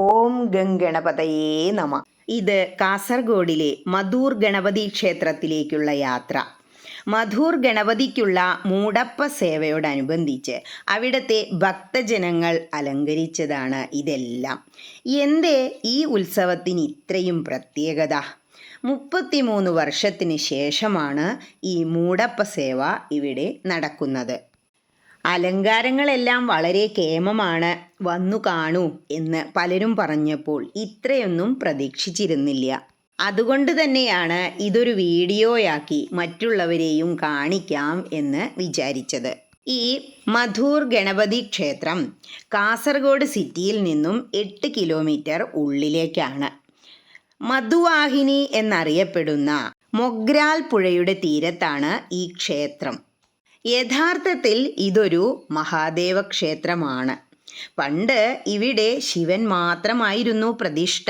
ഓം ഗംഗണപതയേ നമ. ഇത് കാസർഗോഡിലെ മധൂർ ഗണപതി ക്ഷേത്രത്തിലേക്കുള്ള യാത്ര. മധൂർ ഗണപതിക്കുള്ള മൂടപ്പ സേവയോടനുബന്ധിച്ച് അവിടുത്തെ ഭക്തജനങ്ങൾ അലങ്കരിച്ചതാണ് ഇതെല്ലാം. എന്തേ ഈ ഉത്സവത്തിന് ഇത്രയും പ്രത്യേകത? മുപ്പത്തിമൂന്ന് വർഷത്തിന് ശേഷമാണ് ഈ മൂടപ്പ സേവ ഇവിടെ നടക്കുന്നത്. അലങ്കാരങ്ങളെല്ലാം വളരെ കേമമാണ് വന്നു കാണൂ എന്ന് പലരും പറഞ്ഞപ്പോൾ ഇത്രയൊന്നും പ്രതീക്ഷിച്ചിരുന്നില്ല. അതുകൊണ്ട് തന്നെയാണ് ഇതൊരു വീഡിയോയാക്കി മറ്റുള്ളവരെയും കാണിക്കാം എന്ന് വിചാരിച്ചത്. ഈ മധൂർ ഗണപതി ക്ഷേത്രം കാസർഗോഡ് സിറ്റിയിൽ നിന്നും എട്ട് കിലോമീറ്റർ ഉള്ളിലേക്കാണ്. മധുവാഹിനി എന്നറിയപ്പെടുന്ന മൊഗ്രാൽ പുഴയുടെ തീരത്താണ് ഈ ക്ഷേത്രം. യഥാർത്ഥത്തിൽ ഇതൊരു മഹാദേവ ക്ഷേത്രമാണ് പണ്ട് ഇവിടെ ശിവൻ മാത്രമായിരുന്നു പ്രതിഷ്ഠ.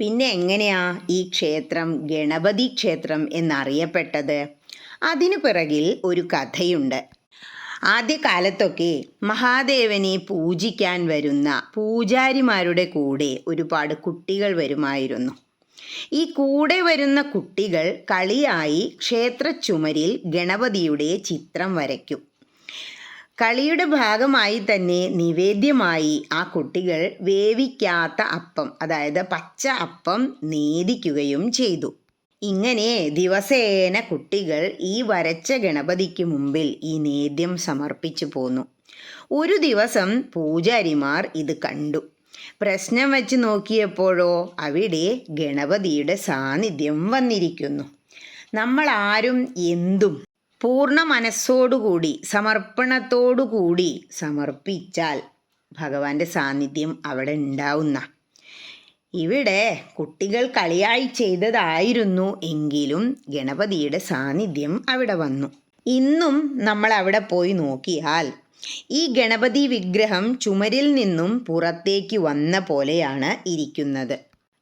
പിന്നെ എങ്ങനെയാ ഈ ക്ഷേത്രം ഗണപതി ക്ഷേത്രം എന്നറിയപ്പെട്ടത്? അതിനു പിറകിൽ ഒരു കഥയുണ്ട്. ആദ്യകാലത്തൊക്കെ മഹാദേവനെ പൂജിക്കാൻ വരുന്ന പൂജാരിമാരുടെ കൂടെ ഒരുപാട് കുട്ടികൾ വരുമായിരുന്നു. ഈ കൂടെ വരുന്ന കുട്ടികൾ കളിയായി ക്ഷേത്ര ചുമരിൽ ഗണപതിയുടെ ചിത്രം വരയ്ക്കും. കളിയുടെ ഭാഗമായി തന്നെ നിവേദ്യമായി ആ കുട്ടികൾ വേവിക്കാത്ത അപ്പം അതായത് പച്ച അപ്പം നേദിക്കുകയും ചെയ്തു. ഇങ്ങനെ ദിവസേന കുട്ടികൾ ഈ വരച്ച ഗണപതിക്ക് മുമ്പിൽ ഈ നേദ്യം സമർപ്പിച്ചു പോന്നു. ഒരു ദിവസം പൂജാരിമാർ ഇത് കണ്ടു. പ്രശ്നം വച്ച് നോക്കിയപ്പോഴോ അവിടെ ഗണപതിയുടെ സാന്നിധ്യം വന്നിരിക്കുന്നു. നമ്മൾ ആരും എന്തും പൂർണ മനസ്സോടുകൂടി സമർപ്പണത്തോടുകൂടി സമർപ്പിച്ചാൽ ഭഗവാന്റെ സാന്നിധ്യം അവിടെ ഉണ്ടാവുന്ന. ഇവിടെ കുട്ടികൾ കളിയായി ചെയ്തതായിരുന്നു എങ്കിലും ഗണപതിയുടെ സാന്നിധ്യം അവിടെ വന്നു. ഇന്നും നമ്മൾ അവിടെ പോയി നോക്കിയാൽ ഈ ഗണപതി വിഗ്രഹം ചുമരിൽ നിന്നും പുറത്തേക്ക് വന്ന പോലെയാണ് ഇരിക്കുന്നത്.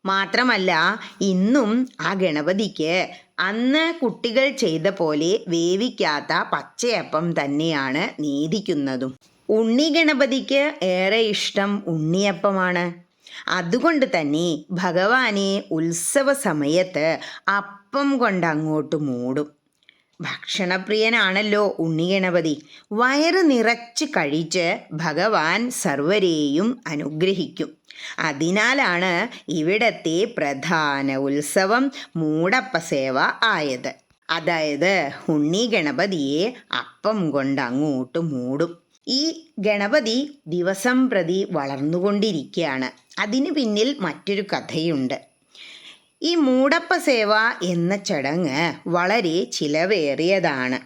മാത്രമല്ല ഇന്നും ആ ഗണപതിക്ക് അന്ന് കുട്ടികൾ ചെയ്ത പോലെ വേവിക്കാത്ത പച്ചയപ്പം തന്നെയാണ് നീതിക്കുന്നതും. ഉണ്ണി ഗണപതിക്ക് ഏറെ ഇഷ്ടം ഉണ്ണിയപ്പമാണ്. അതുകൊണ്ട് തന്നെ ഭഗവാനെ ഉത്സവ സമയത്ത് അപ്പം കൊണ്ടങ്ങോട്ട് മൂടും. ഭക്ഷണപ്രിയനാണല്ലോ ഉണ്ണിഗണപതി. വയറ് നിറച്ച് കഴിച്ച് ഭഗവാൻ സർവരെയും അനുഗ്രഹിക്കും. അതിനാലാണ് ഇവിടത്തെ പ്രധാന ഉത്സവം മൂടപ്പസേവ ആയത്. അതായത് ഉണ്ണി ഗണപതിയെ അപ്പം കൊണ്ട് അങ്ങോട്ട് മൂടും. ഈ ഗണപതി ദിവസം പ്രതി വളർന്നുകൊണ്ടിരിക്കുകയാണ്. അതിനു പിന്നിൽ മറ്റൊരു കഥയുണ്ട്. ഈ മൂടപ്പ സേവ എന്ന ചടങ്ങ് വളരെ ചിലവേറിയതാണ്.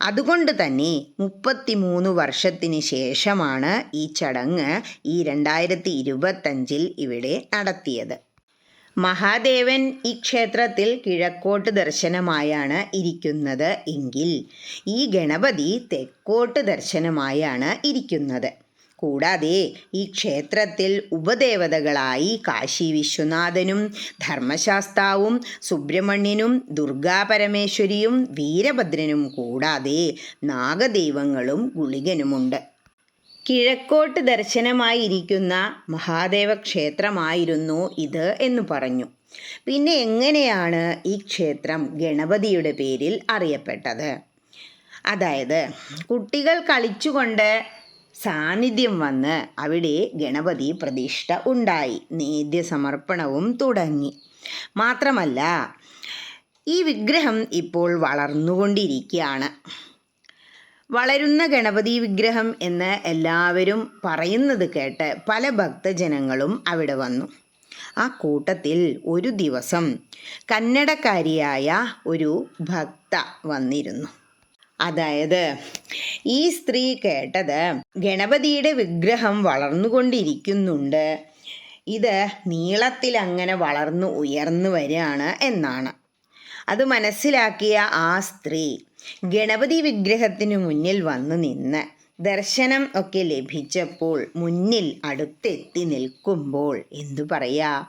അതുകൊണ്ട് തന്നെ മുപ്പത്തിമൂന്ന് വർഷത്തിന് ശേഷമാണ് ഈ ചടങ്ങ് ഈ രണ്ടായിരത്തി ഇരുപത്തഞ്ചിൽ ഇവിടെ നടത്തിയത്. മഹാദേവൻ ഈ ക്ഷേത്രത്തിൽ കിഴക്കോട്ട് ദർശനമായാണ് ഇരിക്കുന്നത് എങ്കിൽ ഈ ഗണപതി തെക്കോട്ട് ദർശനമായാണ് ഇരിക്കുന്നത്. കൂടാതെ ഈ ക്ഷേത്രത്തിൽ ഉപദേവതകളായി കാശി വിശ്വനാഥനും ധർമ്മശാസ്താവും സുബ്രഹ്മണ്യനും ദുർഗാപരമേശ്വരിയും വീരഭദ്രനും കൂടാതെ നാഗദൈവങ്ങളും ഗുളികനുമുണ്ട്. കിഴക്കോട്ട് ദർശനമായിരിക്കുന്ന മഹാദേവ ക്ഷേത്രമായിരുന്നു ഇത് എന്ന് പറഞ്ഞു. പിന്നെ എങ്ങനെയാണ് ഈ ക്ഷേത്രം ഗണപതിയുടെ പേരിൽ അറിയപ്പെട്ടത്? അതായത് കുട്ടികൾ കളിച്ചുകൊണ്ട് സാന്നിധ്യം വന്ന് അവിടെ ഗണപതി പ്രതിഷ്ഠ ഉണ്ടായി. നേദ്യ സമർപ്പണവും തുടങ്ങി. മാത്രമല്ല ഈ വിഗ്രഹം ഇപ്പോൾ വളർന്നുകൊണ്ടിരിക്കുകയാണ്. വളരുന്ന ഗണപതി വിഗ്രഹം എന്ന് എല്ലാവരും പറയുന്നത് കേട്ട് പല ഭക്തജനങ്ങളും അവിടെ വന്നു. ആ കൂട്ടത്തിൽ ഒരു ദിവസം കന്നഡക്കാരിയായ ഒരു ഭക്ത വന്നിരുന്നു. അതായത് ഈ സ്ത്രീ കേട്ടത് ഗണപതിയുടെ വിഗ്രഹം വളർന്നുകൊണ്ടിരിക്കുന്നുണ്ട്. ഇത് നീളത്തിൽ അങ്ങനെ വളർന്നു ഉയർന്നു വരികയാണ് എന്നാണ്. അത് മനസ്സിലാക്കിയ ആ സ്ത്രീ ഗണപതി വിഗ്രഹത്തിന് മുന്നിൽ വന്നു നിന്ന് ദർശനം ഒക്കെ ലഭിച്ചപ്പോൾ മുന്നിൽ അടുത്തെത്തി നിൽക്കുമ്പോൾ എന്തു പറയാ?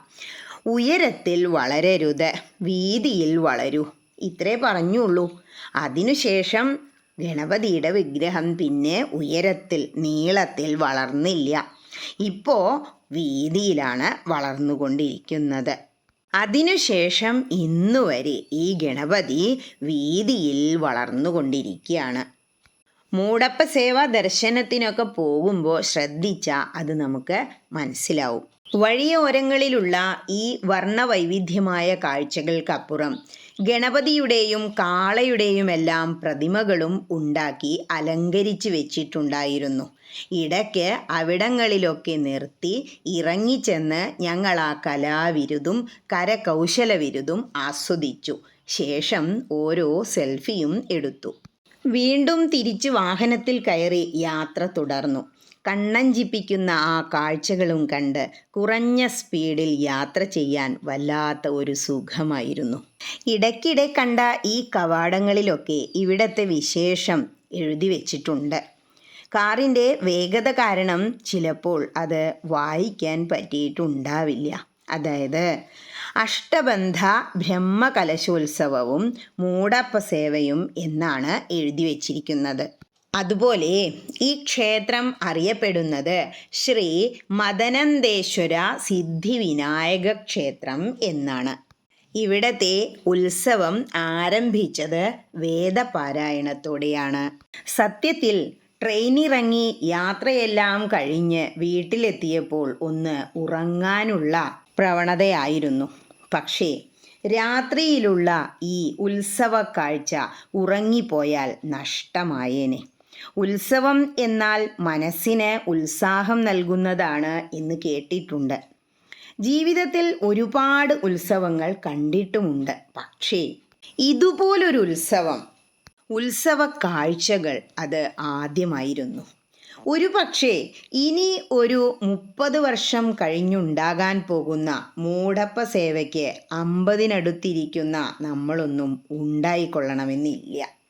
ഉയരത്തിൽ വളരരുത് വീതിയിൽ വളരൂ. ഇത്രേ പറഞ്ഞുള്ളൂ. അതിനുശേഷം ഗണപതിയുടെ വിഗ്രഹം പിന്നെ ഉയരത്തിൽ നീളത്തിൽ വളർന്നില്ല. ഇപ്പോൾ വീതിയിലാണ് വളർന്നുകൊണ്ടിരിക്കുന്നത്. അതിനുശേഷം ഇന്നുവരെ ഈ ഗണപതി വീതിയിൽ വളർന്നുകൊണ്ടിരിക്കുകയാണ്. മൂടപ്പ സേവാ ദർശനത്തിനൊക്കെ പോകുമ്പോൾ ശ്രദ്ധിച്ചാൽ അത് നമുക്ക് മനസ്സിലാവും. വഴിയോരങ്ങളിലുള്ള ഈ വർണവൈവിധ്യമായ കാഴ്ചകൾക്കപ്പുറം ഗണപതിയുടെയും കാളയുടെയുമെല്ലാം പ്രതിമകളും ഉണ്ടാക്കി അലങ്കരിച്ച് വെച്ചിട്ടുണ്ടായിരുന്നു. ഇടയ്ക്ക് അവിടങ്ങളിലൊക്കെ നിർത്തി ഇറങ്ങിച്ചെന്ന് ഞങ്ങൾ ആ കലാവിരുതും കരകൗശല വിരുതും ആസ്വദിച്ചു. ശേഷം ഓരോ സെൽഫിയും എടുത്തു. വീണ്ടും തിരിച്ച് വാഹനത്തിൽ കയറി യാത്ര തുടർന്നു. കണ്ണഞ്ചിപ്പിക്കുന്ന ആ കാഴ്ചകളും കണ്ട് കുറഞ്ഞ സ്പീഡിൽ യാത്ര ചെയ്യാൻ വല്ലാത്ത ഒരു സുഖമായിരുന്നു. ഇടയ്ക്കിടെ കണ്ട ഈ കവാടങ്ങളിലൊക്കെ ഇവിടത്തെ വിശേഷം എഴുതി വച്ചിട്ടുണ്ട്. കാറിന്റെ വേഗത കാരണം ചിലപ്പോൾ അത് വായിക്കാൻ പറ്റിയിട്ടുണ്ടാവില്ല. അതായത് അഷ്ടബന്ധ ബ്രഹ്മകലശോത്സവവും മൂടപ്പ സേവയും എന്നാണ് എഴുതി വച്ചിരിക്കുന്നത്. അതുപോലെ ഈ ക്ഷേത്രം അറിയപ്പെടുന്നത് ശ്രീ മദനന്ദേശ്വര സിദ്ധിവിനായക ക്ഷേത്രം എന്നാണ്. ഇവിടത്തെ ഉത്സവം ആരംഭിച്ചത് വേദപാരായണത്തോടെയാണ്. സത്യത്തിൽ ട്രെയിനിറങ്ങി യാത്രയെല്ലാം കഴിഞ്ഞ് വീട്ടിലെത്തിയപ്പോൾ ഒന്ന് ഉറങ്ങാനുള്ള പ്രവണതയായിരുന്നു. പക്ഷേ രാത്രിയിലുള്ള ഈ ഉത്സവ കാഴ്ച ഉറങ്ങിപ്പോയാൽ നഷ്ടമായേനെ. ഉത്സവം എന്നാൽ മനസ്സിന് ഉത്സാഹം നൽകുന്നതാണ് എന്ന് കേട്ടിട്ടുണ്ട്. ജീവിതത്തിൽ ഒരുപാട് ഉത്സവങ്ങൾ കണ്ടിട്ടുമുണ്ട്. പക്ഷേ ഇതുപോലൊരു ഉത്സവം ഉത്സവ കാഴ്ചകൾ അത് ആദ്യമായിരുന്നു. ഒരു പക്ഷേ ഇനി ഒരു മുപ്പത് വർഷം കഴിഞ്ഞുണ്ടാകാൻ പോകുന്ന മൂടപ്പ സേവയ്ക്ക് അമ്പതിനടുത്തിരിക്കുന്ന നമ്മളൊന്നും ഉണ്ടായിക്കൊള്ളണമെന്നില്ല.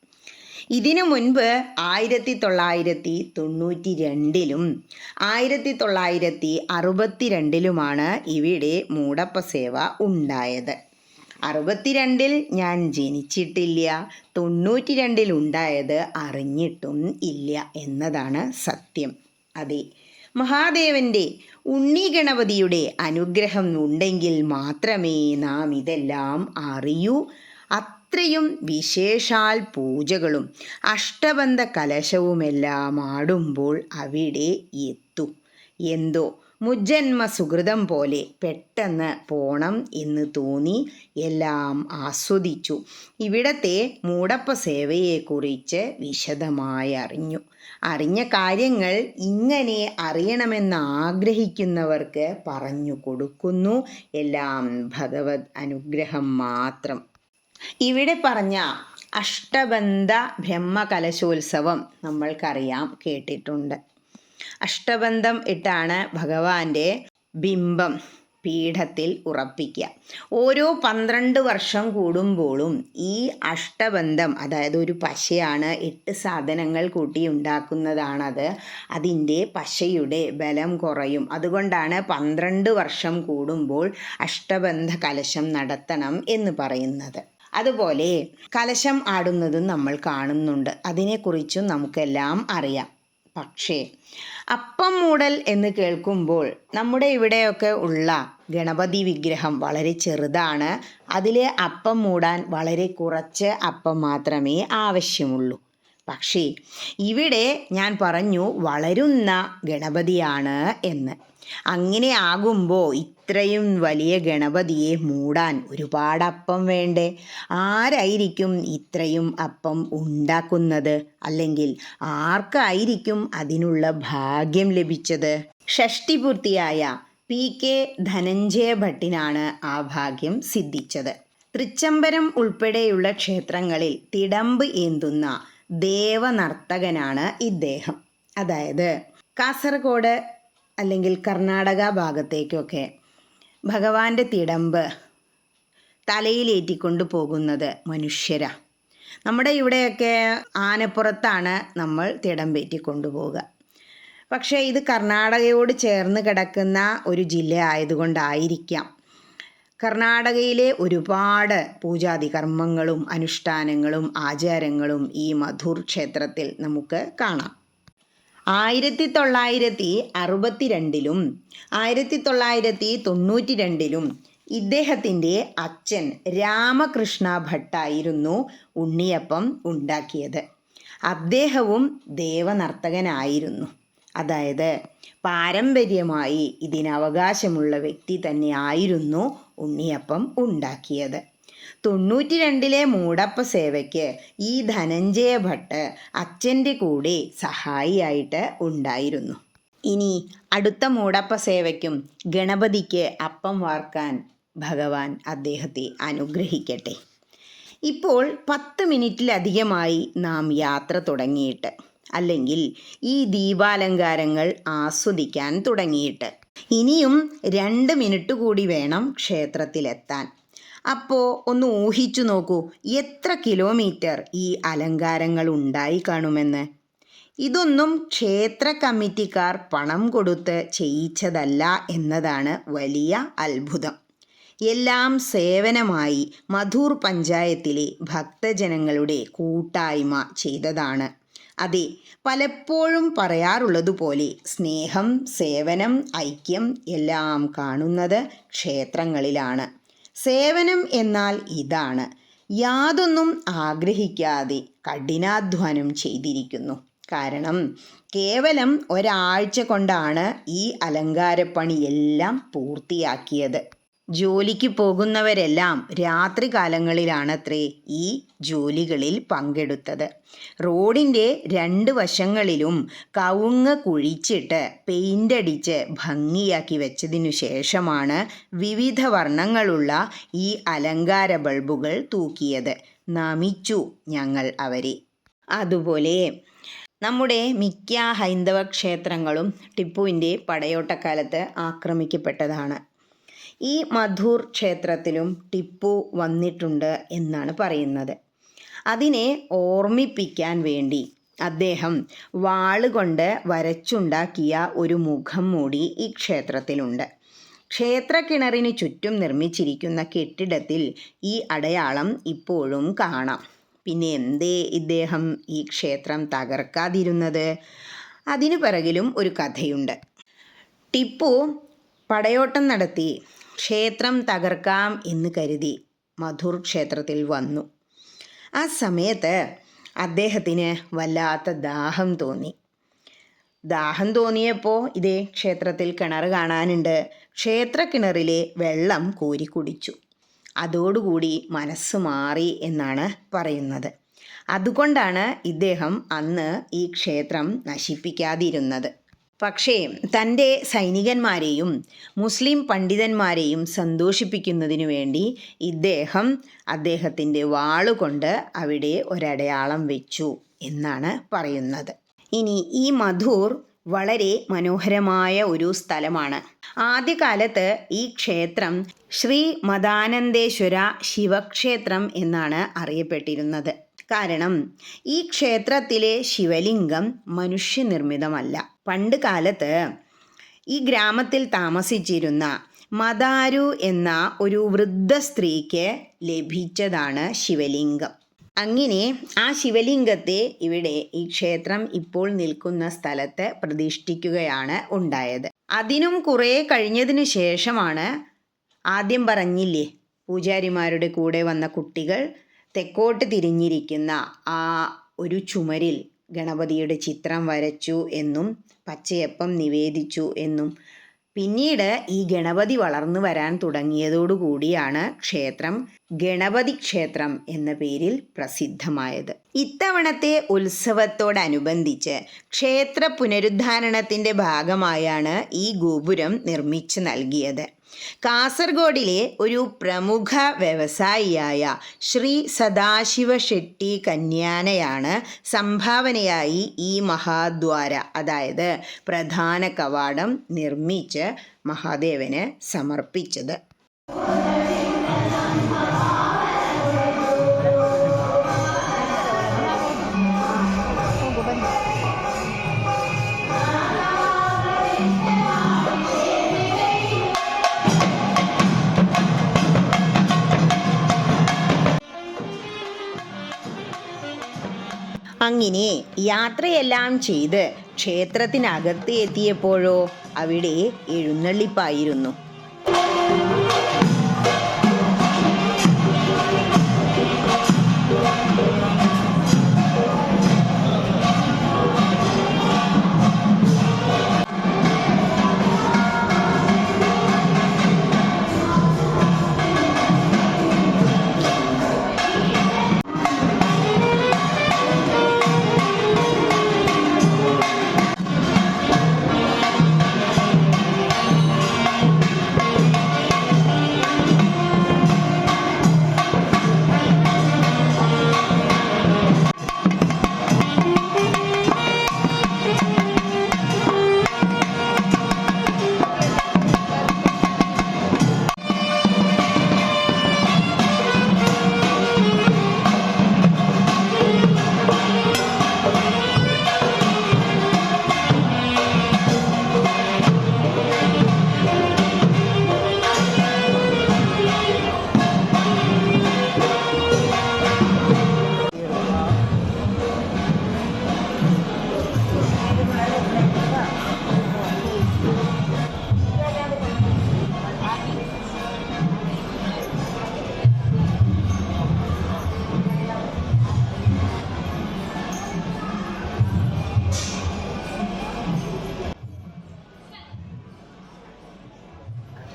ഇതിനു മുൻപ് ആയിരത്തി തൊള്ളായിരത്തി തൊണ്ണൂറ്റി രണ്ടിലും ആയിരത്തി തൊള്ളായിരത്തി അറുപത്തി രണ്ടിലുമാണ് ഇവിടെ മൂടപ്പ സേവ ഉണ്ടായത്. അറുപത്തിരണ്ടിൽ ഞാൻ ജനിച്ചിട്ടില്ല തൊണ്ണൂറ്റി രണ്ടിൽ ഉണ്ടായത് അറിഞ്ഞിട്ടും ഇല്ല എന്നതാണ് സത്യം. അതെ മഹാദേവന്റെ ഉണ്ണി ഗണപതിയുടെ അനുഗ്രഹം ഉണ്ടെങ്കിൽ മാത്രമേ നാം ഇതെല്ലാം അറിയൂ. അത്രയും വിശേഷാൽ പൂജകളും അഷ്ടബന്ധ കലശവുമെല്ലാം ആടുമ്പോൾ അവിടെ എത്തും. എന്തോ മുജ്ജന്മ സുഹൃതം പോലെ പെട്ടെന്ന് പോണം എന്ന് തോന്നി എല്ലാം ആസ്വദിച്ചു. ഇവിടത്തെ മൂടപ്പ സേവയെക്കുറിച്ച് വിശദമായി അറിഞ്ഞു. അറിഞ്ഞ കാര്യങ്ങൾ ഇങ്ങനെ അറിയണമെന്ന് ആഗ്രഹിക്കുന്നവർക്ക് പറഞ്ഞു കൊടുക്കുന്നു. എല്ലാം ഭഗവത് അനുഗ്രഹം മാത്രം. ഇവിടെ പറഞ്ഞ അഷ്ടബന്ധ ബ്രഹ്മകലശോത്സവം നമ്മൾക്കറിയാം കേട്ടിട്ടുണ്ട്. അഷ്ടബന്ധം ഇട്ടാണ് ഭഗവാന്റെ ബിംബം പീഠത്തിൽ ഉറപ്പിക്കുക. ഓരോ പന്ത്രണ്ട് വർഷം കൂടുമ്പോഴും ഈ അഷ്ടബന്ധം അതായത് ഒരു പശയാണ് എട്ട് സാധനങ്ങൾ കൂട്ടി ഉണ്ടാക്കുന്നതാണത് അതിന്റെ പശയുടെ ബലം കുറയും. അതുകൊണ്ടാണ് പന്ത്രണ്ട് വർഷം കൂടുമ്പോൾ അഷ്ടബന്ധ കലശം നടത്തണം എന്ന് പറയുന്നത്. അതുപോലെ കലശം ആടുന്നതും നമ്മൾ കാണുന്നുണ്ട്. അതിനെക്കുറിച്ചും നമുക്കെല്ലാം അറിയാം. പക്ഷേ അപ്പം മൂടൽ എന്ന് കേൾക്കുമ്പോൾ നമ്മുടെ ഇവിടെയൊക്കെ ഉള്ള ഗണപതി വിഗ്രഹം വളരെ ചെറുതാണ്. അതിലെ അപ്പം മൂടാൻ വളരെ കുറച്ച് അപ്പം മാത്രമേ ആവശ്യമുള്ളൂ. പക്ഷേ ഇവിടെ ഞാൻ പറഞ്ഞു വളരുന്ന ഗണപതിയാണ് എന്ന്. അങ്ങനെ ആകുമ്പോൾ ഇത്രയും വലിയ ഗണപതിയെ മൂടാൻ ഒരുപാട് അപ്പം വേണ്ടേ? ആരായിരിക്കും ഇത്രയും അപ്പം ഉണ്ടാക്കുന്നത്? അല്ലെങ്കിൽ ആർക്കായിരിക്കും അതിനുള്ള ഭാഗ്യം ലഭിച്ചത്? ഷഷ്ടിപൂർത്തിയായ പി കെ ധനഞ്ജയ ഭട്ടിനാണ് ആ ഭാഗ്യം സിദ്ധിച്ചത്. തൃച്ചംബരം ഉൾപ്പെടെയുള്ള ക്ഷേത്രങ്ങളിൽ തിടമ്പ് ഏന്തുന്ന ദേവനർത്തകനാണ് ഇദ്ദേഹം. അതായത് കാസർഗോഡ് അല്ലെങ്കിൽ കർണാടക ഭാഗത്തേക്കൊക്കെ ഭഗവാന്റെ തിടമ്പ് തലയിലേറ്റിക്കൊണ്ട് പോകുന്നത് മനുഷ്യരാ. നമ്മുടെ ഇവിടെയൊക്കെ ആനപ്പുറത്താണ് നമ്മൾ തിടമ്പേറ്റി കൊണ്ടുപോവുക പക്ഷേ ഇത് കർണാടകയോട് ചേർന്ന് കിടക്കുന്ന ഒരു ജില്ല ആയതുകൊണ്ടായിരിക്കാം. കർണാടകയിലെ ഒരുപാട് പൂജാതി കർമ്മങ്ങളും അനുഷ്ഠാനങ്ങളും ആചാരങ്ങളും ഈ മധുർ ക്ഷേത്രത്തിൽ നമുക്ക് കാണാം. ആയിരത്തി തൊള്ളായിരത്തി അറുപത്തിരണ്ടിലും ആയിരത്തി തൊള്ളായിരത്തി തൊണ്ണൂറ്റി രണ്ടിലും ഇദ്ദേഹത്തിന്റെ അച്ഛൻ രാമകൃഷ്ണ ഭട്ടായിരുന്നു ഉണ്ണിയപ്പം ഉണ്ടാക്കിയത്. അദ്ദേഹവും ദേവനർത്തകനായിരുന്നു. അതായത് പാരമ്പര്യമായി ഇതിനവകാശമുള്ള വ്യക്തി തന്നെയായിരുന്നു ഉണ്ണിയപ്പം ഉണ്ടാക്കിയത്. തൊണ്ണൂറ്റി രണ്ടിലെ മൂടപ്പ സേവയ്ക്ക് ഈ ധനഞ്ജയ ഭട്ട് അച്ഛന്റെ കൂടെ സഹായിയായിട്ട് ഉണ്ടായിരുന്നു. ഇനി അടുത്ത മൂടപ്പ സേവയ്ക്കും ഗണപതിക്ക് അപ്പം വാർക്കാൻ ഭഗവാൻ അദ്ദേഹത്തെ അനുഗ്രഹിക്കട്ടെ. ഇപ്പോൾ പത്ത് മിനിറ്റിലധികമായി നാം യാത്ര തുടങ്ങിയിട്ട് അല്ലെങ്കിൽ ഈ ദീപാലങ്കാരങ്ങൾ ആസ്വദിക്കാൻ തുടങ്ങിയിട്ട്. ഇനിയും രണ്ട് മിനിറ്റ് കൂടി വേണം ക്ഷേത്രത്തിലെത്താൻ. അപ്പോൾ ഒന്ന് ഊഹിച്ചു നോക്കൂ എത്ര കിലോമീറ്റർ ഈ അലങ്കാരങ്ങൾ ഉണ്ടായി കാണുമെന്ന്. ഇതൊന്നും ക്ഷേത്ര കമ്മിറ്റിക്കാർ പണം കൊടുത്ത് ചെയ്യിച്ചതല്ല എന്നതാണ് വലിയ അത്ഭുതം. എല്ലാം സേവനമായി മധൂർ പഞ്ചായത്തിലെ ഭക്തജനങ്ങളുടെ കൂട്ടായ്മ ചെയ്തതാണ്. അതെ പലപ്പോഴും പറയാറുള്ളതുപോലെ സ്നേഹം സേവനം ഐക്യം എല്ലാം കാണുന്നത് ക്ഷേത്രങ്ങളിലാണ്. സേവനം എന്നാൽ ഇതാണ്. യാതൊന്നും ആഗ്രഹിക്കാതെ കഠിനാധ്വാനം ചെയ്തിരിക്കുന്നു. കാരണം കേവലം ഒരാഴ്ച കൊണ്ടാണ് ഈ അലങ്കാരപ്പണിയെല്ലാം പൂർത്തിയാക്കിയത്. ജോലിക്ക് പോകുന്നവരെല്ലാം രാത്രി കാലങ്ങളിലാണത്രേ ഈ ജോലികളിൽ പങ്കെടുത്തത്. റോഡിന്റെ രണ്ട് വശങ്ങളിലും കവുങ്ങ് കുഴിച്ചിട്ട് പെയിന്റ് അടിച്ച് ഭംഗിയാക്കി വെച്ചതിനു ശേഷമാണ് വിവിധ വർണങ്ങളുള്ള ഈ അലങ്കാര ബൾബുകൾ തൂക്കിയത്. നമിച്ചു ഞങ്ങൾ അവരെ. അതുപോലെ നമ്മുടെ മിക്ക ഹൈന്ദവ ക്ഷേത്രങ്ങളും ടിപ്പുവിന്റെ പടയോട്ടക്കാലത്ത് ആക്രമിക്കപ്പെട്ടതാണ്. ഈ മധൂർ ക്ഷേത്രത്തിലും ടിപ്പു വന്നിട്ടുണ്ട് എന്നാണ് പറയുന്നത്. അതിനെ ഓർമ്മിപ്പിക്കാൻ വേണ്ടി അദ്ദേഹം വാളുകൊണ്ട് വരച്ചുണ്ടാക്കിയ ഒരു മുഖം മൂടി ഈ ക്ഷേത്രത്തിലുണ്ട്. ക്ഷേത്ര കിണറിന് ചുറ്റും നിർമ്മിച്ചിരിക്കുന്ന കെട്ടിടത്തിൽ ഈ അടയാളം ഇപ്പോഴും കാണാം. പിന്നെ എന്തേ ഇദ്ദേഹം ഈ ക്ഷേത്രം തകർക്കാതിരുന്നത്? അതിനു പിറകിലും ഒരു കഥയുണ്ട്. ടിപ്പു പടയോട്ടം നടത്തി. ക്ഷേത്രം തകർക്കാം എന്ന് കരുതി മധുർ ക്ഷേത്രത്തിൽ വന്നു. ആ സമയത്ത് അദ്ദേഹത്തിന് വല്ലാത്ത ദാഹം തോന്നി. ദാഹം തോന്നിയപ്പോൾ ഇതേ ക്ഷേത്രത്തിൽ കിണർ കാണാനുണ്ട്. ക്ഷേത്ര കിണറിലെ വെള്ളം കോരി കുടിച്ചു. അതോടുകൂടി മനസ്സ് മാറി എന്നാണ് പറയുന്നത്. അതുകൊണ്ടാണ് ഇദ്ദേഹം അന്ന് ഈ ക്ഷേത്രം നശിപ്പിക്കാതിരുന്നത്. പക്ഷേ തന്റെ സൈനികന്മാരെയും മുസ്ലിം പണ്ഡിതന്മാരെയും സന്തോഷിപ്പിക്കുന്നതിനു വേണ്ടി ഇദ്ദേഹം അദ്ദേഹത്തിന്റെ വാളുകൊണ്ട് അവിടെ ഒരടയാളം വെച്ചു എന്നാണ് പറയുന്നത്. ഇനി ഈ മധൂർ വളരെ മനോഹരമായ ഒരു സ്ഥലമാണ്. ആദ്യകാലത്ത് ഈ ക്ഷേത്രം ശ്രീ മദാനന്ദേശ്വര ശിവക്ഷേത്രം എന്നാണ് അറിയപ്പെട്ടിരുന്നത്. കാരണം ഈ ക്ഷേത്രത്തിലെ ശിവലിംഗം മനുഷ്യനിർമ്മിതമല്ല. പണ്ട് കാലത്ത് ഈ ഗ്രാമത്തിൽ താമസിച്ചിരുന്ന മദാരു എന്ന ഒരു വൃദ്ധ സ്ത്രീക്ക് ലഭിച്ചതാണ് ശിവലിംഗം. അങ്ങനെ ആ ശിവലിംഗത്തെ ഇവിടെ ഈ ക്ഷേത്രം ഇപ്പോൾ നിൽക്കുന്ന സ്ഥലത്ത് പ്രതിഷ്ഠിക്കുകയാണ് ഉണ്ടായത്. അതിനും കുറേ കഴിഞ്ഞതിന് ശേഷമാണ് ആദ്യം പറഞ്ഞില്ലേ പൂജാരിമാരുടെ കൂടെ വന്ന കുട്ടികൾ തെക്കോട്ട് തിരിഞ്ഞിരിക്കുന്ന ആ ഒരു ചുമരിൽ ഗണപതിയുടെ ചിത്രം വരച്ചു എന്നും പച്ചയപ്പം നിവേദിച്ചു എന്നും പിന്നീട് ഈ ഗണപതി വളർന്നു വരാൻ തുടങ്ങിയതോടുകൂടിയാണ് ക്ഷേത്രം ഗണപതി ക്ഷേത്രം എന്ന പേരിൽ പ്രസിദ്ധമായത്. ഇത്തവണത്തെ ഉത്സവത്തോടനുബന്ധിച്ച് ക്ഷേത്ര പുനരുദ്ധാരണത്തിന്റെ ഭാഗമായാണ് ഈ ഗോപുരം നിർമ്മിച്ചു നൽകിയത്. കാസർഗോഡിലെ ഒരു പ്രമുഖ വ്യവസായിയായ ശ്രീ സദാശിവ ഷെട്ടി കന്യാനയാണ് സംഭാവനയായി ഈ മഹാദ്വാര അതായത് പ്രധാന കവാടം നിർമ്മിച്ച് മഹാദേവന് സമർപ്പിച്ചത്. അങ്ങനെ യാത്രയെല്ലാം ചെയ്ത് ക്ഷേത്രത്തിനകത്ത് എത്തിയപ്പോഴോ അവിടെ എഴുന്നള്ളിപ്പായിരുന്നു.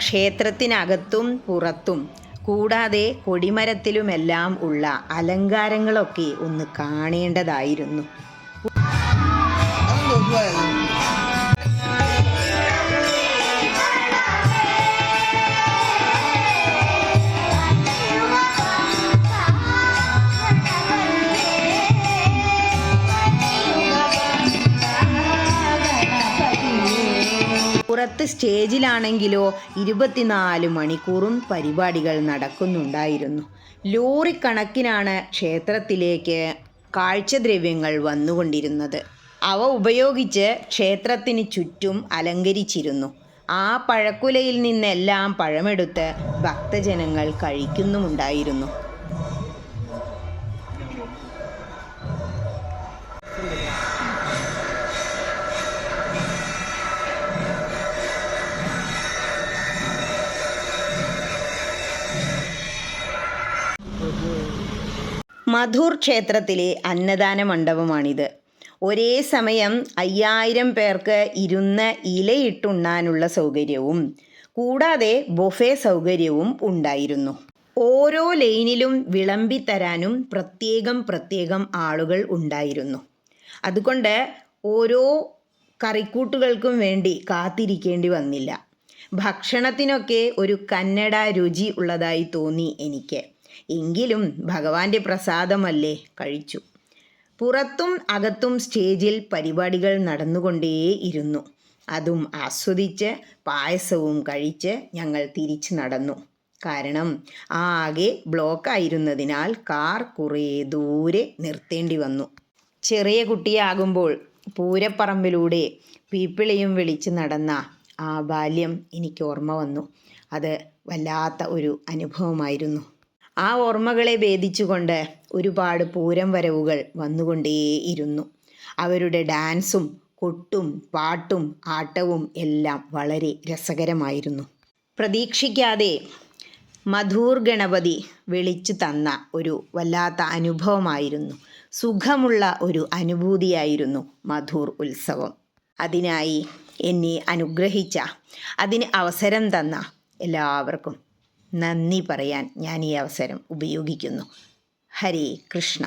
ക്ഷേത്രത്തിനകത്തും പുറത്തും കൂടാതെ കൊടിമരത്തിലുമെല്ലാം ഉള്ള അലങ്കാരങ്ങളൊക്കെ ഒന്ന് കാണേണ്ടതായിരുന്നു. പുറത്ത് സ്റ്റേജിലാണെങ്കിലോ ഇരുപത്തിനാല് മണിക്കൂറും പരിപാടികൾ നടക്കുന്നുണ്ടായിരുന്നു. ലോറി കണക്കിനാണ് ക്ഷേത്രത്തിലേക്ക് കാഴ്ചദ്രവ്യങ്ങൾ വന്നുകൊണ്ടിരുന്നത്. അവ ഉപയോഗിച്ച് ക്ഷേത്രത്തിന് ചുറ്റും അലങ്കരിച്ചിരുന്നു. ആ പഴക്കുലയിൽ നിന്നെല്ലാം പഴമെടുത്ത് ഭക്തജനങ്ങൾ കഴിക്കുന്നുമുണ്ടായിരുന്നു. മധൂർ ക്ഷേത്രത്തിലെ അന്നദാന മണ്ഡപമാണിത്. ഒരേ സമയം അയ്യായിരം പേർക്ക് ഇരുന്ന് ഇലയിട്ടുണ്ണാനുള്ള സൗകര്യവും കൂടാതെ ബൊഫെ സൗകര്യവും ഉണ്ടായിരുന്നു. ഓരോ ലൈനിലും വിളമ്പിത്തരാനും പ്രത്യേകം പ്രത്യേകം ആളുകൾ ഉണ്ടായിരുന്നു. അതുകൊണ്ട് ഓരോ കറിക്കൂട്ടുകൾക്കും വേണ്ടി കാത്തിരിക്കേണ്ടി വന്നില്ല. ഭക്ഷണത്തിനൊക്കെ ഒരു കന്നഡ രുചി ഉള്ളതായി തോന്നി എനിക്ക്. എങ്കിലും ഭഗവാന്റെ പ്രസാദമല്ലേ? കഴിച്ചു. പുറത്തും അകത്തും സ്റ്റേജിൽ പരിപാടികൾ നടന്നുകൊണ്ടേയിരുന്നു. അതും ആസ്വദിച്ച് പായസവും കഴിച്ച് ഞങ്ങൾ തിരിച്ചു നടന്നു. കാരണം ആകെ ബ്ലോക്കായിരുന്നതിനാൽ കാർ കുറേ ദൂരെ നിർത്തേണ്ടി വന്നു. ചെറിയ കുട്ടിയാകുമ്പോൾ പൂരപ്പറമ്പിലൂടെ പീപ്പിളിയും വിളിച്ച് നടന്ന ആ ബാല്യം എനിക്ക് ഓർമ്മ വന്നു. അത് വല്ലാത്ത ഒരു അനുഭവമായിരുന്നു. ആ ഓർമ്മകളെ ഭേദിച്ചുകൊണ്ട് ഒരുപാട് പൂരം വരവുകൾ വന്നുകൊണ്ടേയിരുന്നു. അവരുടെ ഡാൻസും കൊട്ടും പാട്ടും ആട്ടവും എല്ലാം വളരെ രസകരമായിരുന്നു. പ്രതീക്ഷിക്കാതെ മധൂർ ഗണപതി വിളിച്ചു തന്ന ഒരു വല്ലാത്ത അനുഭവമായിരുന്നു. സുഖമുള്ള ഒരു അനുഭൂതിയായിരുന്നു മധൂർ ഉത്സവം. അതിനായി എന്നെ അനുഗ്രഹിച്ച അതിന് അവസരം തന്ന എല്ലാവർക്കും നന്ദി പറയാൻ ഞാൻ ഈ അവസരം ഉപയോഗിക്കുന്നു. ഹരേ കൃഷ്ണ.